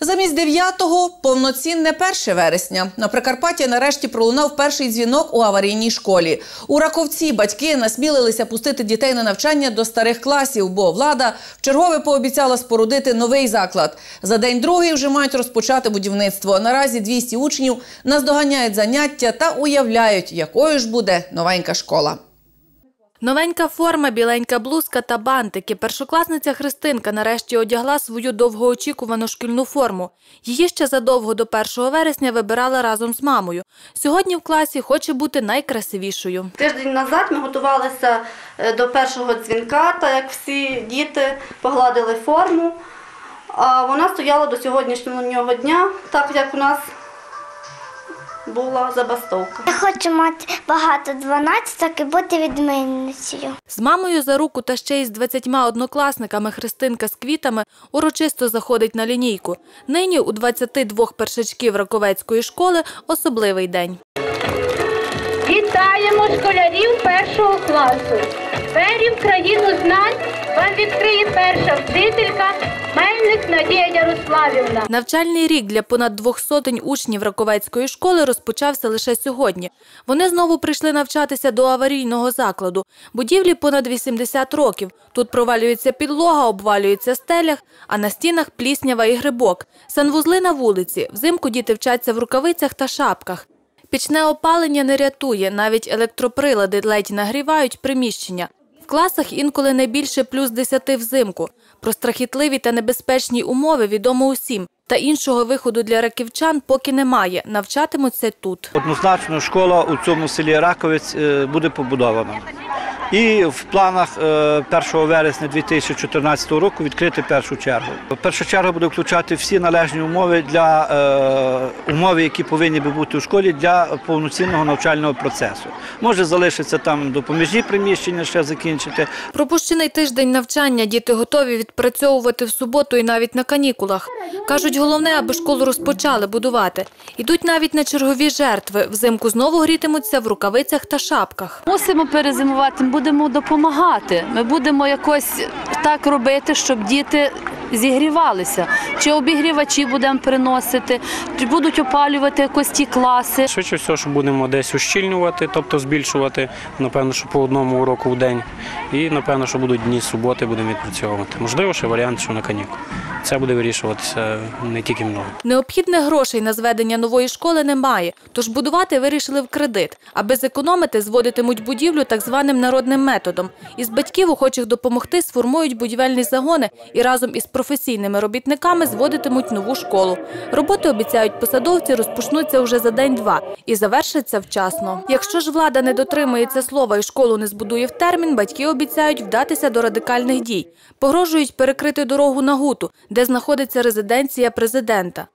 Замість 9-го – повноцінне 1 вересня. На Прикарпатті нарешті пролунав перший дзвінок у аварійній школі. У Раковці батьки насмілилися пустити дітей на навчання до старих класів, бо влада вчергове пообіцяла спорудити новий заклад. За день другий вже мають розпочати будівництво. Наразі 200 учнів наздоганяють заняття та уявляють, якою ж буде новенька школа. Новенька форма, біленька блузка та бантики. Першокласниця Христинка нарешті одягла свою довгоочікувану шкільну форму. Її ще задовго до 1 вересня вибирала разом з мамою. Сьогодні в класі хоче бути найкрасивішою. Тиждень назад ми готувалися е, до першого дзвінка, так як всі діти погладили форму. А вона стояла до сьогоднішнього дня, так як у нас була забастовка. Я хочу мати багато дванадцяток і бути відмінницею. З мамою за руку та ще й з 20 однокласниками Христинка з квітами урочисто заходить на лінійку. Нині у 22 першачків Раковецької школи особливий день. Вітаємо школярів першого класу. Двері в країну знань вам відкриє перша вчителька Надія Ярославівна. Навчальний рік для понад двох сотень учнів Раковецької школи розпочався лише сьогодні. Вони знову прийшли навчатися до аварійного закладу. Будівлі понад 80 років. Тут провалюється підлога, обвалюється стелях, а на стінах пліснява і грибок. Санвузли на вулиці. Взимку діти вчаться в рукавицях та шапках. Пічне опалення не рятує, навіть електроприлади ледь нагрівають приміщення. Класах інколи не більше плюс 10 взимку. Про страхітливі та небезпечні умови відомо усім. Та іншого виходу для раківчан поки немає. Навчатимуться тут. Однозначно, школа у цьому селі Раковець е, буде побудована. І в планах е, 1 вересня 2014 року відкрити першу чергу. Перша черга буде включати всі належні умови для е, умови, які повинні би бути у школі для повноцінного навчального процесу. Може залишиться там допоміжні приміщення ще закінчити. Пропущений тиждень навчання діти готові відпрацьовувати в суботу і навіть на канікулах. Кажуть, головне, аби школу розпочали будувати. Ідуть навіть на чергові жертви. Взимку знову грітимуться в рукавицях та шапках. Мусимо перезимувати, будемо допомагати. Ми будемо якось так робити, щоб діти зігрівалися. Чи обігрівачі будемо приносити, чи будуть опалювати якось ті класи. Швидше всього, що будемо десь ущільнювати, тобто збільшувати, напевно, що по одному уроку в день. І напевно, що будуть дні суботи, будемо відпрацьовувати. Можливо, ще варіант, що на канікул. Це буде вирішуватися не тільки мною. Необхідних грошей на зведення нової школи немає, тож будувати вирішили в кредит. Аби зекономити, зводитимуть будівлю так званим народним методом. Із батьків, охочих допомогти, сформують будівельні загони і разом із професійними робітниками зводитимуть нову школу. Роботи, обіцяють посадовці, розпочнуться вже за день-два і завершаться вчасно. Якщо ж влада не дотримується слова і школу не збудує в термін, батьки обіцяють вдатися до радикальних дій. Погрожують перекрити дорогу на Гуту, де знаходиться резиденція президента.